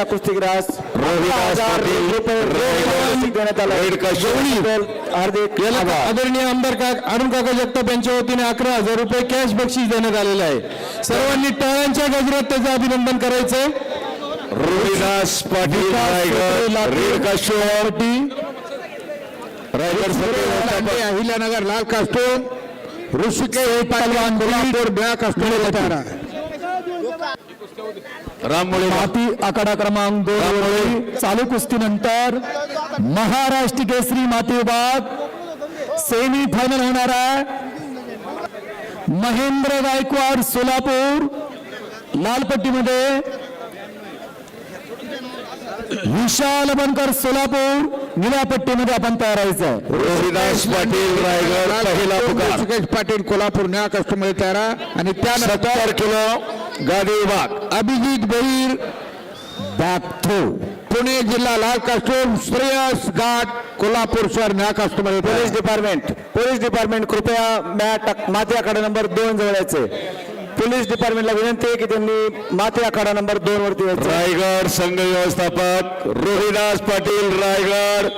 कुस्तीग्रास. आदरणीय आमदार अरुण काका जगताप यांच्या वतीने अकरा हजार रुपये कॅश बक्षीस देण्यात आलेलं आहे. सर्वांनी टाळ्यांच्या गजरात त्याचं अभिनंदन करायचंय. रोहिदास पाटील अहिल्यानगर लाल कास्टूम ऋषिकेश ब्लॅक कास्टूम राममुळे माती आखाडा क्रमांक दोन वरील चालू कुस्तीनंतर महाराष्ट्र केसरी माती विभाग सेमी फायनल होणार आहे. महेंद्र गायकवाड सोलापूर लालपट्टीमध्ये. विशाल बनकर सोलापूर निळ्या पट्टीमध्ये आपण तयार व्हायचं आहे. रोहिदास पाटील रायगड पहिला पुकार. पाटील कोल्हापूर न्या कास्टूम तयार आणि त्यानंतर किलो गादी विभाग. अभिजित बॅक थ्रो पुणे जिल्हा लाल कास्टूम श्रेयस घाट कोल्हापूर शहर न्या custom police department police department कृपया मॅट माती आखाडा नंबर दोन जवळ यायचे पोलीस डिपार्टमेंटला विनंती आहे की त्यांनी माती आखाडा नंबर दोन वरती यायचं. रायगड संघ व्यवस्थापक रोहिदास पाटील रायगड.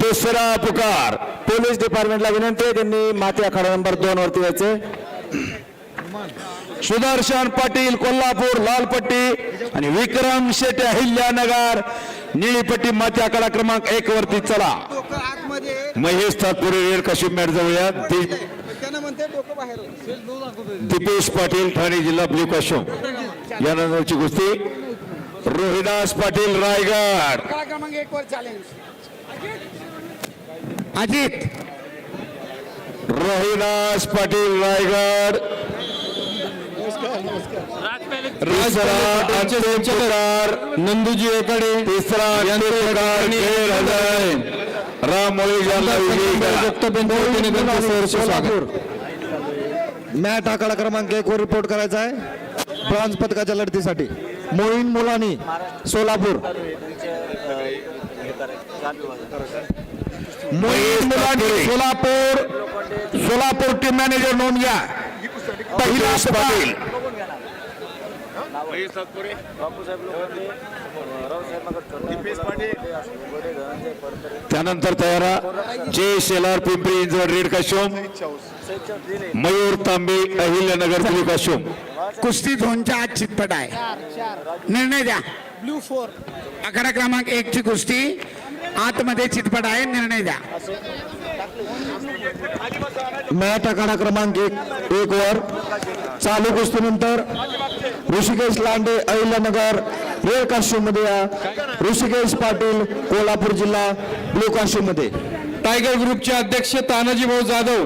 दुसरा पुकार. पोलीस डिपार्टमेंटला विनंती आहे त्यांनी माती आखाडा नंबर दोन वरती यायचे. सुदर्शन पाटील कोल्हापूर लालपट्टी आणि विक्रम शेटे अहिल्यानगर. निळीपट्टी माती आकडा क्रमांक एक वरती चला महेश तात्पुरे रेड काशिम मॅट जाऊया दि- दीपेश पाटील ठाणे जिल्हा ब्ल्यू काशोम यानंतरची कुस्ती. रोहिदास पाटील रायगड. अजित. रोहिदास पाटील रायगड. पुकार नंदूजी एकडे. तिसरा मॅट आखाडा क्रमांक एक वर रिपोर्ट करायचा आहे. ब्रॉन्झ पदकाच्या लढतीसाठी. मोईन मुलानी सोलापूर. महेश मुलांनी सोलापूर. सोलापूर टीम मॅनेजर नोंद घ्या. पहिला पाटील. त्यानंतर तयारा जय शेलार पिंपरी इंजवड रेड काशोम मयूर तांबे अहिल्यानगर ब्ल्यू काशोम कुस्ती झोनच्या आज चितपट आहे. निर्णय द्या. ब्लू फोर आकडा क्रमांक एक ची कुस्ती. आतमध्ये चितपट आहे. निर्णय द्या. मॅट आखाडा क्रमांक एक एक वर. चालू कुस्तीनंतर ऋषिकेश लांडे अहिल्यानगर रेड काश्यू मध्ये ऋषिकेश पाटील कोल्हापूर जिल्हा ब्लू काश्यू मध्ये टायगर ग्रुपचे अध्यक्ष तानाजी भाऊ जाधव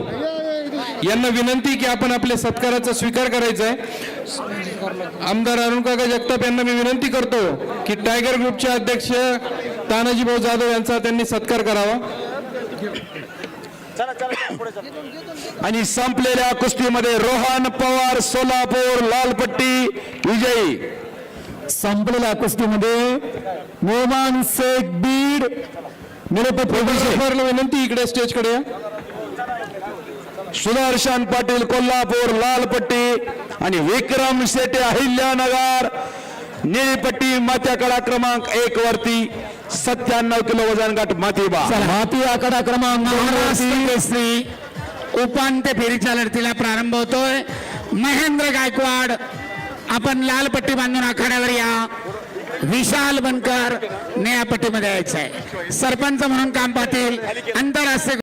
यांना विनंती की आपण आपल्या सत्काराचा स्वीकार करायचा आहे. आमदार अरुण काका जगताप यांना मी विनंती करतो की टायगर ग्रुपचे अध्यक्ष तानाजी भाऊ जाधव यांचा त्यांनी सत्कार करावा. आणि संपलेल्या कुस्तीमध्ये रोहन पवार सोलापूर लालपट्टी विजयी. संपलेल्या कुस्तीमध्ये नोमान शेख बीड. विनंती इकडे स्टेजकडे कडे. सुदर्शन पाटील कोल्हापूर लालपट्टी आणि विक्रम शेटे अहिल्यानगर. निळीपट्टी मात्याकडा क्रमांक एक वरती. सत्त्याण्णव किलो वजन गट मातीबा. माती आकडा क्रमांक केसरी. उपांत्य फेरीच्या लढतीला प्रारंभ होतोय. महेंद्र गायकवाड आपण लाल पट्टी बांधून आखाड्यावर या. विशाल बनकर नया पट्टीमध्ये यायचं आहे सरपंच म्हणून काम पाटील आंतरराष्ट्रीय